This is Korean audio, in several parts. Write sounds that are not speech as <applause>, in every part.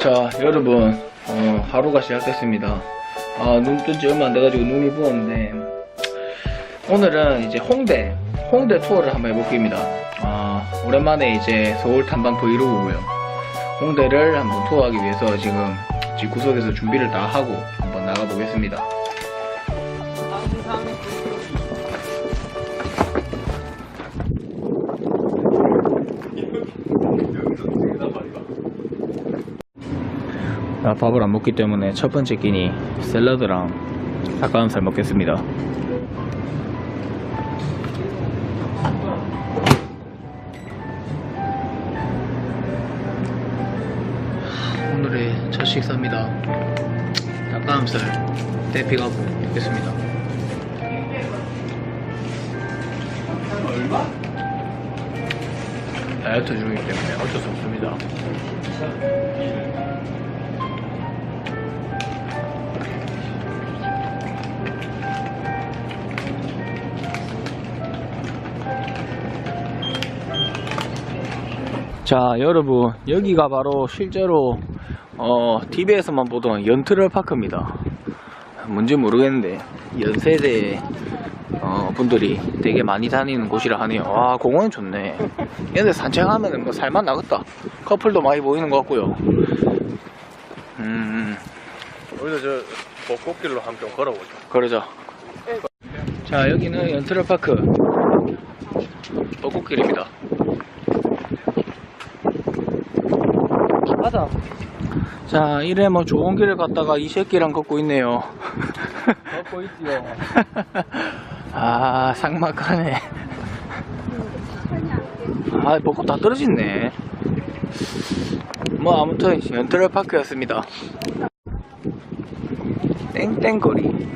자 여러분 어, 하루가 시작됐습니다. 아, 눈 뜬지 얼마 안 돼가지고 눈이 부었는데 오늘은 이제 홍대 홍대 투어를 한번 해볼게입니다. 아, 오랜만에 이제 서울 탐방 브이로그고요. 홍대를 한번 투어하기 위해서 지금 집 구석에서 준비를 다 하고 한번 나가보겠습니다 아, 밥을 안 먹기 때문에 첫 번째 끼니 샐러드랑 닭가슴살 먹겠습니다. 오늘의 첫 식사입니다. 닭가슴살 대피가고 먹겠습니다. 다이어트 중이기 때문에 어쩔 수 없습니다. 자 여러분 여기가 바로 실제로 어, TV에서만 보던 연트럴 파크입니다. 뭔지 모르겠는데 연세대 어, 분들이 되게 많이 다니는 곳이라 하네요. 와 공원 좋네. 얘들 산책하면 뭐 살만 나겠다. 커플도 많이 보이는 것 같고요. 음 우리도 저 벚꽃길로 한편 걸어보자. 그러자 자 여기는 연트럴 파크. 벚꽃길입니다 가자. 자 이래 뭐 좋은 길을 갔다가 이 새끼랑 걷고 있네요 걷고 있지요. <laughs> 아 상막하네 아 벚꽃 다 떨어졌네 뭐 아무튼 연트럴 파크였습니다 땡땡거리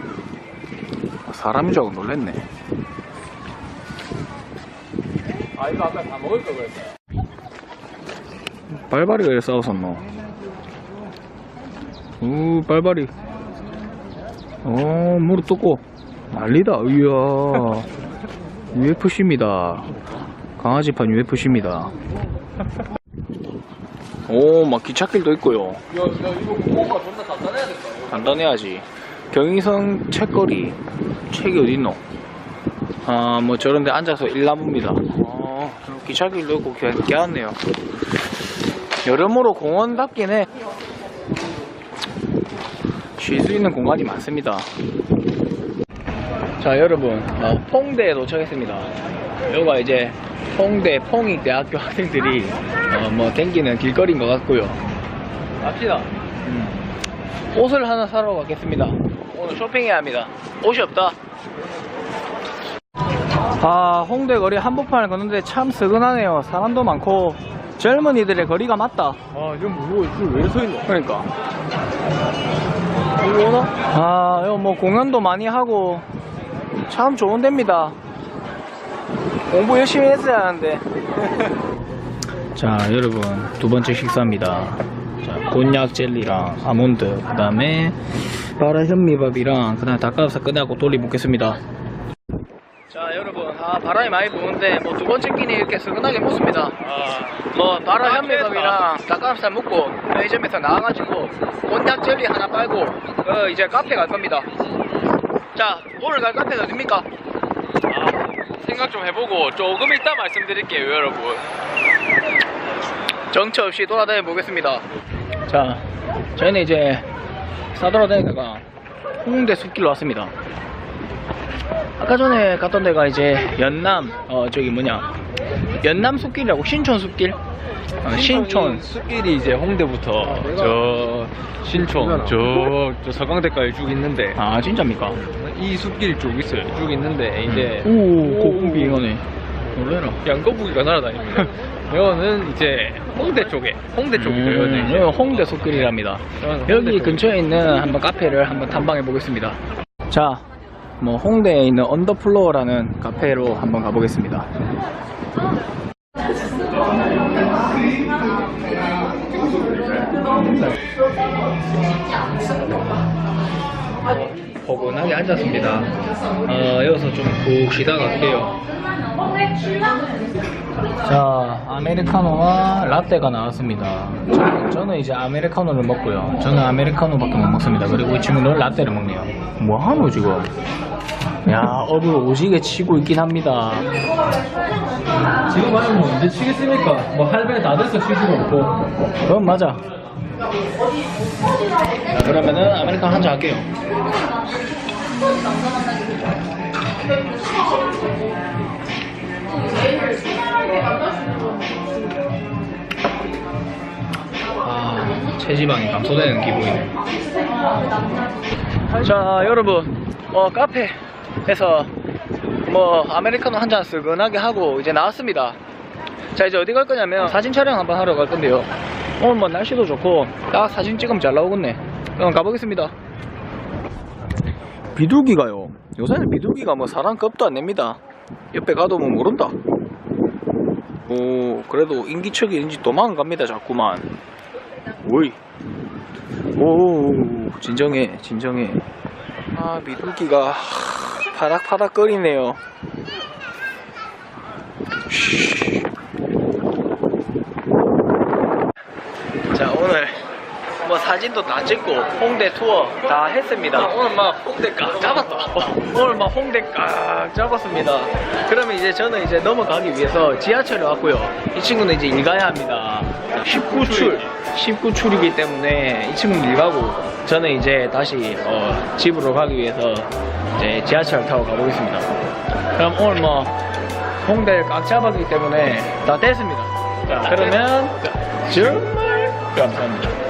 사람인 줄 알고 놀랬네 아 이거 아까 다 먹을 걸 그랬어. 발발이가 왜 싸웠었노. 우 발발이 어 무릎 뜯고. 난리다 이야. UFC입니다. 강아지판 UFC입니다. 오 막 기찻길도 있고요. 야, 야 이거 고가 존나 단단해야 된다. 간단해야지. 경의선 책거리. 책이 어딨노? 아 뭐 저런데 앉아서 일나봅니다. 어, 기차길도 있고 개, 개왔네요 여러모로 공원답긴 해쉴 수 있는 공간이 많습니다 자 여러분 어, 퐁대에 도착했습니다 여기가 이제 퐁대 퐁익대학교 학생들이 어, 뭐 댕기는 길거리인 것 같고요 갑시다. 음. 옷을 하나 사러 가겠습니다. 오늘 쇼핑해야 합니다. 옷이 없다. 아, 홍대 거리 한복판을 걷는데 참 스근하네요. 사람도 많고 젊은이들의 거리가 맞다. 아 이거 뭐 이거 왜서 있노? 그러니까. 이거 오나? 아, 여기 뭐 공연도 많이 하고 참 좋은 데입니다. 공부 열심히 했어야 하는데. <laughs> 자, 여러분 두 번째 식사입니다. 자, 곤약 젤리랑 아몬드, 그 다음에 바라 현미밥이랑 그 다음에 닭가슴살 끝내고 돌리 먹겠습니다. 자, 여러분, 아, 바람이 많이 부는데 뭐 두 번째 끼니 이렇게 스근하게 먹습니다. 아 뭐 바로 현미밥이랑 닭가슴살 먹고 편의점에서 나와가지고 곤약 젤리 하나 빨고 어, 이제 카페 갈 겁니다. 자 오늘 갈 카페는 어딥니까? 아, 생각 좀 해보고 조금 이따 말씀드릴게요 여러분. 정처 없이 돌아다녀 보겠습니다. 자 저희는 이제 싸돌아다니다가 홍대 숲길로 왔습니다. 아까 전에 갔던 데가 이제 연남 어 저기 뭐냐 연남 숲길이라고 신촌 숲길 어, 신촌 숲길이 이제 홍대부터 저 신촌 저, 저 서강대까지 쭉 있는데 아 진짜입니까? 이 숲길 쭉 있어요. 쭉 있는데 이제 오 고궁비 이거네 놀래라 양거북이가 날아다닙니다. <laughs> 이거는 이제 홍대 쪽에 홍대 쪽이죠. 음. 여기 홍대 숲길이랍니다. 여기. 근처에 있는 한번 카페를 한번 탐방해 보겠습니다. 자, 뭐 홍대에 있는 언더플로어라는 카페로 한번 가보겠습니다. 포근하게 앉았습니다. 어, 여기서 좀 푹 쉬다 갈게요. 자, 아메리카노와 라떼가 나왔습니다. 저는, 저는 이제 아메리카노를 먹고요. 저는 아메리카노밖에 못 먹습니다. 그리고 이 친구는 라떼를 먹네요. 뭐 하노, 지금? 야, 업을 오지게 치고 있긴 합니다. 지금 아니 뭐 언제 치겠습니까? 뭐 할배 다 됐어, 치지도 없고. 그럼 맞아. 자, 그러면은 아메리카노 한 잔 할게요. 체지방이 감소되는 기분이네. 자, 여러분, 어, 카페에서 뭐 아메리카노 한 잔 쓰근하게 하고 이제 나왔습니다. 자, 이제 어디 갈 거냐면 사진 촬영 한번 하러 갈 건데요. 오늘 뭐 날씨도 좋고 딱 사진 찍으면 잘 나오겠네. 그럼 가보겠습니다. 비둘기가요. 요새는 비둘기가 뭐 사람 겁도 안 냅니다. 옆에 가도 뭐 모른다. 오, 그래도 인기척인지 도망갑니다, 자꾸만. 오이. 오, 진정해, 진정해. 아, 비둘기가 하, 파닥파닥 거리네요. 쉬. 자, 오늘 뭐 사진도 다 찍고 홍대 투어 다 했습니다. 오늘 막 홍대 꽉 잡았다. 어, <laughs> 오늘 막 홍대 꽉 잡았습니다. 그러면 이제 저는 이제 넘어가기 위해서 지하철에 왔고요. 이 친구는 이제 일 가야 합니다. 19출, 19출이기 때문에 이 친구는 일 가고 저는 이제 다시 어, 집으로 가기 위해서 이제 지하철 타고 가보겠습니다. 그럼 오늘 뭐 홍대를 꽉 잡았기 때문에 다 됐습니다. 자, 그러면 정말 감사합니다.